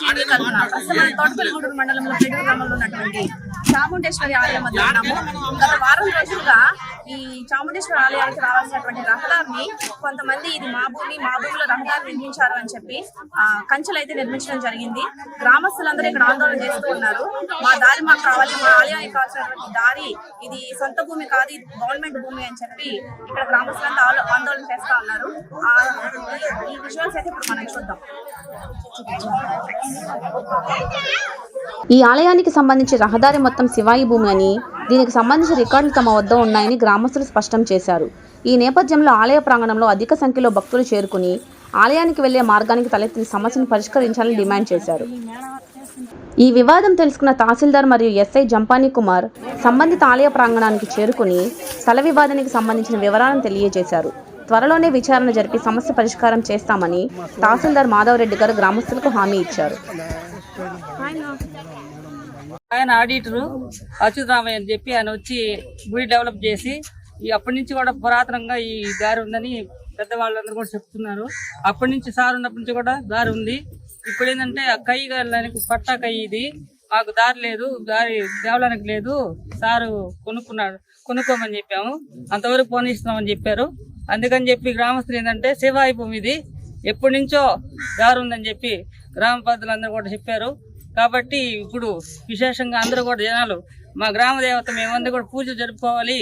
మనం తోటపల్లిగూడూరు మండలంలో గ్రామంలో ఉన్నటువంటి చాముండేశ్వరి ఆలయం వద్ద ఉన్నాము. గత వారం రోజులుగా ఈ చాముండేశ్వరి ఆలయానికి రావాల్సినటువంటి రహదారిని కొంతమంది ఇది మా భూమి మా భూమిలో రహదారి నిర్మించారు అని చెప్పి ఆ, కంచెలు అయితే నిర్మించడం జరిగింది. గ్రామస్తులందరూ ఇక్కడ ఆందోళన చేస్తూ ఉన్నారు. మా దారి మాకు కావాలి మా ఆలయానికి కావాల్సినటువంటి దారి ఇది సొంత భూమి కాదు ఇది గవర్నమెంట్ భూమి అని చెప్పి ఇక్కడ గ్రామస్తులంతా ఆందోళన చేస్తా ఉన్నారు. ఈ విజువల్స్ అయితే ఇప్పుడు మనం చూద్దాం. ఈ ఆలయానికి సంబంధించి రహదారి మొత్తం శివాయి భూమి అని దీనికి సంబంధించి రికార్డులు తమ వద్ద ఉన్నాయని గ్రామస్తులు స్పష్టం చేశారు. ఈ నేపథ్యంలో ఆలయ ప్రాంగణంలో అధిక సంఖ్యలో భక్తులు చేరుకుని ఆలయానికి వెళ్ళే మార్గానికి తలెత్తిన సమస్యను పరిష్కరించాలని డిమాండ్ చేశారు. ఈ వివాదం తెలుసుకున్న తహసీల్దార్ మరియు ఎస్ఐ జంపానీ కుమార్ సంబంధిత ఆలయ ప్రాంగణానికి చేరుకుని స్థల వివాదానికి సంబంధించిన వివరాలను తెలియజేశారు. త్వరలోనే విచారణ జరిపి సమస్య పరిష్కారం చేస్తామని తహసీల్దార్ మాధవరెడ్డి గారు గ్రామస్తులకు హామీ ఇచ్చారు. ఆయన ఆడిటరు అచ్యుతరామయ్య అని చెప్పి ఆయన వచ్చి గుడి డెవలప్ చేసి ఈ అప్పటి నుంచి కూడా పురాతనంగా ఈ దారి ఉందని పెద్దవాళ్ళందరూ కూడా చెప్తున్నారు. అప్పటి నుంచి సార్ ఉన్నప్పటి నుంచి కూడా దారి ఉంది. ఇప్పుడు ఏంటంటే ఆ కై వెళ్ళడానికి పట్టా కై ఇది. మాకు దారి లేదు దారి దేవలానికి లేదు. సారు కొనుక్కున్నాడు కొనుక్కోమని చెప్పాము. అంతవరకు పోనిస్తున్నామని చెప్పారు. అందుకని చెప్పి గ్రామస్తులు ఏంటంటే శివాయి భూమి ఇది. ఎప్పటి నుంచో దారి ఉందని చెప్పి గ్రామ పెద్దలందరూ కూడా చెప్పారు. కాబట్టి ఇప్పుడు విశేషంగా అందరూ కూడా జనాలు మా గ్రామ దేవత మేమందరూ కూడా పూజలు జరుపుకోవాలి.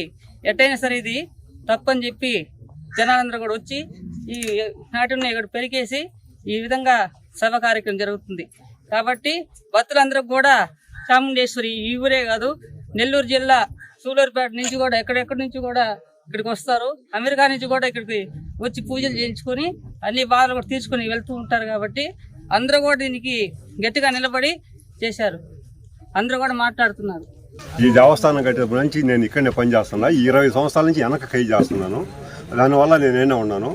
ఎట్టయినా సరే ఇది తప్పని చెప్పి జనాలందరూ కూడా వచ్చి ఈ నాటిని ఇక్కడ పెరిగేసి ఈ విధంగా సభ కార్యక్రమం జరుగుతుంది. కాబట్టి భక్తులందరూ కూడా చాముండేశ్వరి ఈ ఊరే కాదు నెల్లూరు జిల్లా సూలూరుపేట నుంచి కూడా ఎక్కడెక్కడి నుంచి కూడా ఇక్కడికి వస్తారు. అమెరికా నుంచి కూడా ఇక్కడికి వచ్చి పూజలు చేయించుకొని అన్ని బాధలు కూడా తీసుకొని వెళ్తూ ఉంటారు కాబట్టి అందరూ కూడా దీనికి గట్టిగా నిలబడి చేశారు. అందరూ కూడా మాట్లాడుతున్నారు. ఈ దేవస్థానం కట్టినప్పటి నుంచి నేను ఇక్కడనే పనిచేస్తున్నా ఈ ఇరవై సంవత్సరాల నుంచి వెనక కై చేస్తున్నాను. దానివల్ల నేనే ఉన్నాను.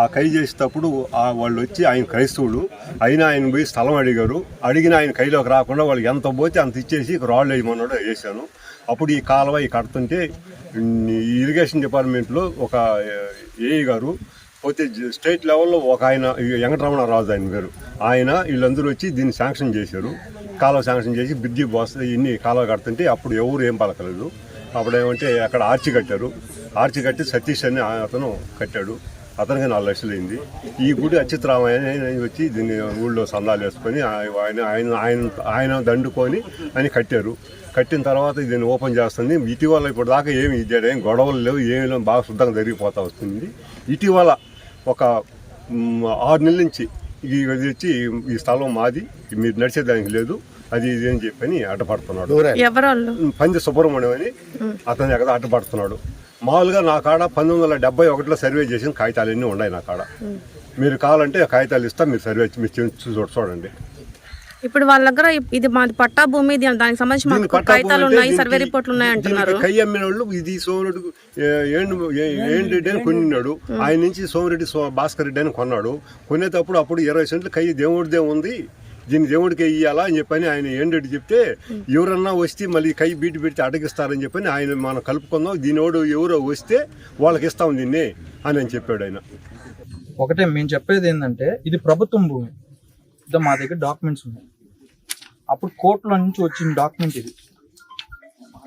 ఆ కై చేసేటప్పుడు ఆ వాళ్ళు వచ్చి ఆయన క్రైస్తవుడు అయినా ఆయన పోయి స్థలం అడిగారు. అడిగిన ఆయన కైలోకి రాకుండా వాళ్ళకి ఎంత పోతే అంత ఇచ్చేసి రాళ్ళు వేయమన్నాడు వేసాను అప్పుడు ఈ కాలువ ఈ కడుతుంటే ఈ ఇరిగేషన్ డిపార్ట్మెంట్లో ఒక ఏఈ గారు పోతే స్టేట్ లెవెల్లో ఒక ఆయన వెంకటరమణరాజు ఆయన పేరు. ఆయన వీళ్ళందరూ వచ్చి దీన్ని శాంక్షన్ చేశారు. కాలువ శాంక్షన్ చేసి బ్రిడ్జి బాస్ ఇన్ని కాలువ కడుతుంటే అప్పుడు ఎవరు ఏం పలకలేదు. అప్పుడు ఏమంటే అక్కడ ఆర్చి కట్టారు. ఆర్చి కట్టి సతీష్ అని అతను కట్టాడు. అతనికి నాలుగు లక్షలు అయింది. ఈ గుడి అచ్యుతరామయ్య అని వచ్చి దీన్ని ఊళ్ళో సందాలు వేసుకొని ఆయన ఆయన ఆయన ఆయన దండుకొని అని కట్టారు. కట్టిన తర్వాత దీన్ని ఓపెన్ చేస్తుంది. ఇటీవల ఇప్పుడు దాకా ఏమి ఇచ్చాడు ఏం గొడవలు లేవు ఏమి లేవు. బాగా శుద్ధంగా జరిగిపోతా వస్తుంది. ఇటీవల ఒక ఆరు నెలల నుంచి ఇది వచ్చి ఈ స్థలం మాది మీరు నడిచేదానికి లేదు అది ఇది అని చెప్పని అడ్డపడుతున్నాడు ఎవరోళ్ళు పంది సుబ్రహ్మణ్యం అని అతని దగ్గర అడ్డపడుతున్నాడు మామూలుగా నా కాడ పంతొమ్మిది వందల డెబ్బై ఒకటిలో సర్వే చేసిన కాగితాలన్నీ ఉన్నాయి నా కాడ. మీరు కావాలంటే కాగితాలు ఇస్తా మీరు సర్వే మీరు చూడండి. ఇప్పుడు వాళ్ళ దగ్గర ఇది మాది పట్టా భూమి దానికి సంబంధించి దీని మాకు కాగితాలు ఉన్నాయి సర్వే రిపోర్ట్లు ఉన్నాయి అంటున్నారు. కై అమ్మిన వాళ్ళు ఇది సోమరెడ్డి ఏండు ఏంటి అని కొన్నాడు ఆయన నుంచి సోమరెడ్డి భాస్కర్ రెడ్డి అని కొన్నాడు. కొనేటప్పుడు అప్పుడు ఇరవై సెంట్లు కై దేవుడిదే ఉంది. దీన్ని దేవుడికి ఇయ్యాలా అని చెప్పని ఆయన ఏంటంటే చెప్తే ఎవరన్నా వస్తే మళ్ళీ కై బీటి పెడితే అడగిస్తారని చెప్పని ఆయన మనం కలుపుకుందాం. దీనివాడు ఎవరో వస్తే వాళ్ళకి ఇస్తాం దీన్ని అని అని చెప్పాడు ఆయన. ఒకటే మేము చెప్పేది ఏంటంటే ఇది ప్రభుత్వం భూమి. మా దగ్గర డాక్యుమెంట్స్ ఉన్నాయి. అప్పుడు కోర్టులో నుంచి వచ్చిన డాక్యుమెంట్ ఇది.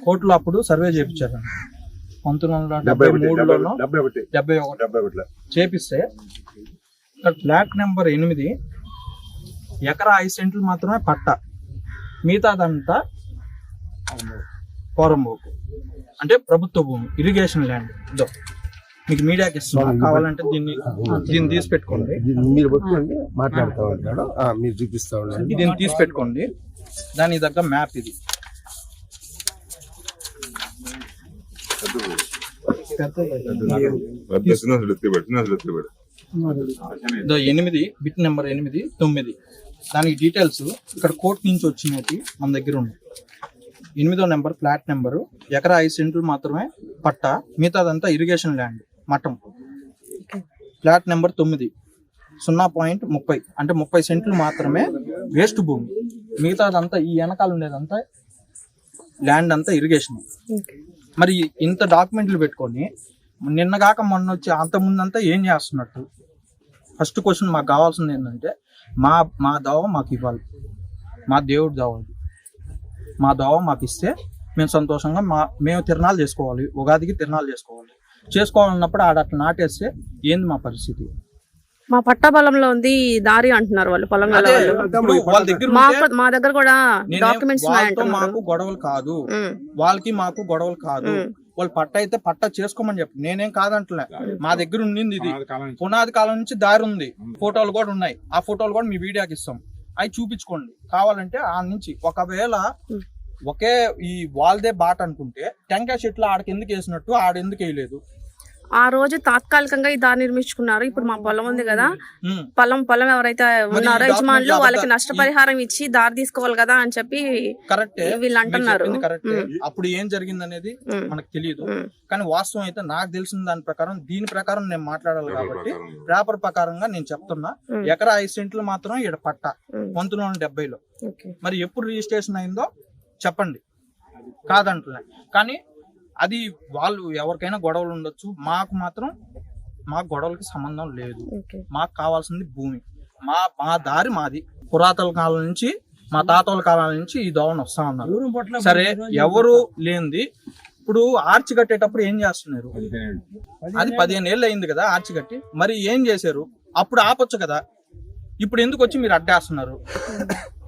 కోర్టులో అప్పుడు సర్వే చేయించారు పంతొమ్మిది వందల డెబ్బై మూడులోనో డెబ్బై ఒకటి చేపిస్తే ఇక్కడ ఫ్లాట్ నెంబర్ ఎనిమిది ఎకరా ఐదు సెంట్లు మాత్రమే పట్ట. మిగతాదంతా పోరంబోకు. అంటే ప్రభుత్వ భూమి ఇరిగేషన్ ల్యాండ్ ఇదో. మీకు మీడియాకి ఇస్తున్నా. కావాలంటే దీన్ని దీన్ని తీసి పెట్టుకోండి. మీరు మాట్లాడుతూ ఉంటాడు. మీరు చూపిస్తా ఉండండి. దీన్ని తీసి పెట్టుకోండి. దాని దగ్గర మ్యాప్ ఇది. ఎనిమిది బిట్ నెంబర్ ఎనిమిది తొమ్మిది. దానికి డీటెయిల్స్ ఇక్కడ కోర్టు నుంచి వచ్చినవి మన దగ్గర ఉన్నాయి. ఎనిమిదో నెంబర్ ఫ్లాట్ నెంబరు ఎకరా ఐదు సెంట్లు మాత్రమే పట్ట మిగతాదంతా ఇరిగేషన్ ల్యాండ్ మఠం. ఫ్లాట్ నెంబర్ తొమ్మిది సున్నా పాయింట్ ముప్పై. అంటే ముప్పై సెంట్లు మాత్రమే వేస్ట్ భూమి. మిగతాదంతా ఈ వెనకాల ఉండేదంతా ల్యాండ్ అంతా ఇరిగేషన్ మరి ఇంత డాక్యుమెంట్లు పెట్టుకొని నిన్నగాక మొన్న వచ్చి అంత ముందంతా ఏం చేస్తున్నట్టు? ఫస్ట్ క్వశ్చన్ మాకు కావాల్సింది ఏంటంటే మా మా దోవ మాకు ఇవ్వాలి. మా దేవుడి దోవ. మా దోవ మాకు ఇస్తే మేము సంతోషంగా మా మేము తిరణాలు చేసుకోవాలి. ఉగాదికి తిరణాలు చేసుకోవాలి. చేసుకోవాలన్నప్పుడు ఆడ అట్లా నాటేస్తే ఏంది మా పరిస్థితి? మా పట్టా పొలంలో ఉంది దారి అంటున్నారు వాళ్ళు పొలం మా దగ్గర కూడా డాక్యుమెంట్స్ మాకు గొడవలు కాదు. వాళ్ళకి మాకు గొడవలు కాదు. వాళ్ళు పట్ట అయితే పట్ట చేసుకోమని చెప్పి నేనేం కాదంటలే. మా దగ్గర ఉండింది ఇది. పునాది కాలం నుంచి. దారి ఉంది. ఫోటోలు కూడా ఉన్నాయి. ఆ ఫోటోలు కూడా మీ వీడియోకి ఇస్తాం. అవి చూపించుకోండి. కావాలంటే ఆ నుంచి ఒకవేళ ఒకే ఈ వాళ్ళదే బాట అనుకుంటే టెంకాయ చెట్లు ఆడకి ఎందుకు వేసినట్టు ఆడ ఎందుకు వేయలేదు? ఆ రోజు తాత్కాలికంగా ఈ దారి నిర్మించుకున్నారు. ఇప్పుడు మా పొలం ఉంది కదా. పొలం పొలం ఎవరైతే ఉన్నారో యజమానులు వాళ్ళకి నష్టపరిహారం ఇచ్చి దారి తీసుకోవాలి కదా అని చెప్పి కరెక్టే. వీళ్ళు అంటున్నారు. అప్పుడు ఏం జరిగింది అనేది. మనకు తెలియదు. కానీ వాస్తవం అయితే నాకు తెలిసిన దాని ప్రకారం దీని ప్రకారం నేను మాట్లాడాలి కాబట్టి పేపర్ ప్రకారంగా నేను చెప్తున్నా. ఎకరా ఐదు సెంట్లు మాత్రం ఇక్కడ పట్ట. పంతొమ్మిది వందల డెబ్బైలో. ఓకే. మరి ఎప్పుడు రిజిస్ట్రేషన్ అయిందో చెప్పండి. కాదంటున్నా కానీ అది వాళ్ళు ఎవరికైనా గొడవలు ఉండొచ్చు. మాకు మాత్రం మా గొడవలకి సంబంధం లేదు. మాకు కావాల్సింది భూమి. మా మా దారి మాది. పురాతన కాలం నుంచి మా తాతల కాలం నుంచి ఈ దోవన వస్తా ఉన్నారు. సరే ఎవరు లేనిది. ఇప్పుడు ఆర్చి కట్టేటప్పుడు ఏం చేస్తున్నారు? అది పదిహేను ఏళ్ళు అయింది కదా ఆర్చి కట్టి. మరి ఏం చేశారు? అప్పుడు ఆపొచ్చు కదా. ఇప్పుడు ఎందుకు వచ్చి మీరు అడ్డేస్తున్నారు?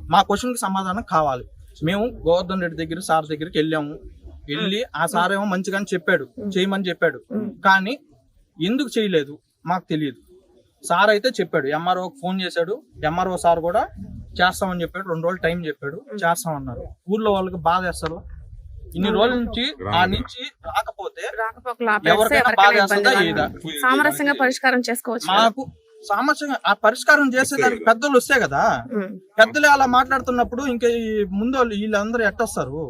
మా క్వశ్చన్కి సమాధానం కావాలి. మేము గోవర్ధన్ రెడ్డి దగ్గర సార్ దగ్గరికి వెళ్ళాము. వెళ్ళి ఆ సార్ ఏమో మంచిగానే చెప్పాడు. చేయమని చెప్పాడు. కానీ ఎందుకు చేయలేదు? మాకు తెలియదు. సార్ అయితే చెప్పాడు. ఎంఆర్ఓ ఫోన్ చేశాడు. ఎంఆర్ఓ సార్ కూడా చేస్తామని చెప్పాడు. రెండు రోజులు టైం చెప్పాడు. చేస్తామన్నారు. ఊర్లో వాళ్ళకి బాధ వేస్తారు ఇన్ని రోజుల నుంచి ఆ నుంచి రాకపోతే ఎవరికైనా బాధ వేస్తుందా? సామరస్యంగా పరిష్కారం చేసుకోవచ్చు. మాకు సామర్థ్యంగా ఆ పరిష్కారం చేసేదానికి పెద్దలు వస్తే కదా. పెద్దలే అలా మాట్లాడుతున్నప్పుడు ఇంకా ఈ ముందు వాళ్ళు వీళ్ళందరూ ఎట్టొస్తారు?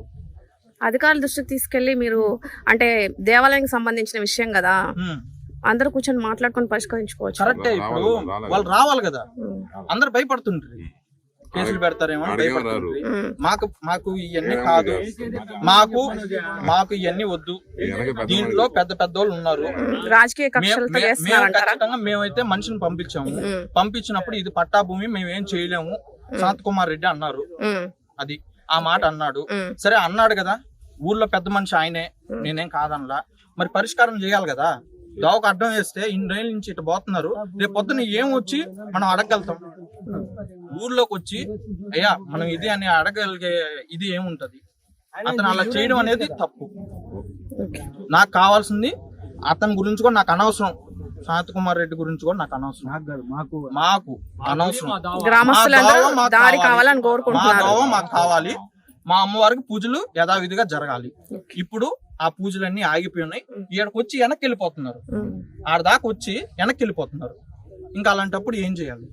అధికారుల దృష్టికి తీసుకెళ్ళి మీరు అంటే దేవాలయానికి సంబంధించిన విషయం కదా. అందరూ కూర్చొని మాట్లాడుకొని పరిష్కరించుకోవచ్చు. కరెక్టే ఇప్పుడు వాళ్ళు రావాలి కదా. అందరు భయపడుతుంటారు కేసులు పెడతారేమో అని. మాకు మాకు ఇవన్నీ కాదు. మాకు మాకు ఇవన్నీ వద్దు. దీంట్లో పెద్ద పెద్ద వాళ్ళు ఉన్నారు. రాజకీయ ఖచ్చితంగా మేమైతే మనిషిని పంపించాము. పంపించినప్పుడు ఇది పట్టా భూమి మేము ఏం చేయలేము. శాంత్ కుమార్ రెడ్డి అన్నారు. అది ఆ మాట అన్నాడు. సరే అన్నాడు కదా. ఊర్లో పెద్ద మనిషి ఆయనే నేనేం కాదనలా. మరి పరిష్కారం చేయాలి కదా. దోవకు అడ్డం వేస్తే ఇన్ని రోజుల నుంచి ఇటు పోతున్నారు. రేపు పొద్దున ఏం వచ్చి మనం అడగలుగుతాం ఊర్లోకి వచ్చి అయ్యా మనం ఇది అని అడగలిగే ఇది ఏముంటది? అతను అలా చేయడం అనేది తప్పు. నాకు కావాల్సింది అతని గురించి కూడా నాకు అనవసరం. శాంత్ కుమార్ రెడ్డి గురించి కూడా నాకు అనవసరం. మాకు. మాకు అనవసరం. గ్రామస్తులందరూ మా దోవ మాకు కావాలి. మా అమ్మవారికి పూజలు యథావిధిగా జరగాలి. ఇప్పుడు ఆ పూజలన్నీ ఆగిపోయి ఉన్నాయి ఈడకి వచ్చి వెనక్కి వెళ్ళిపోతున్నారు ఉమ్. ఆడ దాకా వచ్చి వెనక్కి వెళ్ళిపోతున్నారు ఇంకా అలాంటప్పుడు ఏం చేయాలి?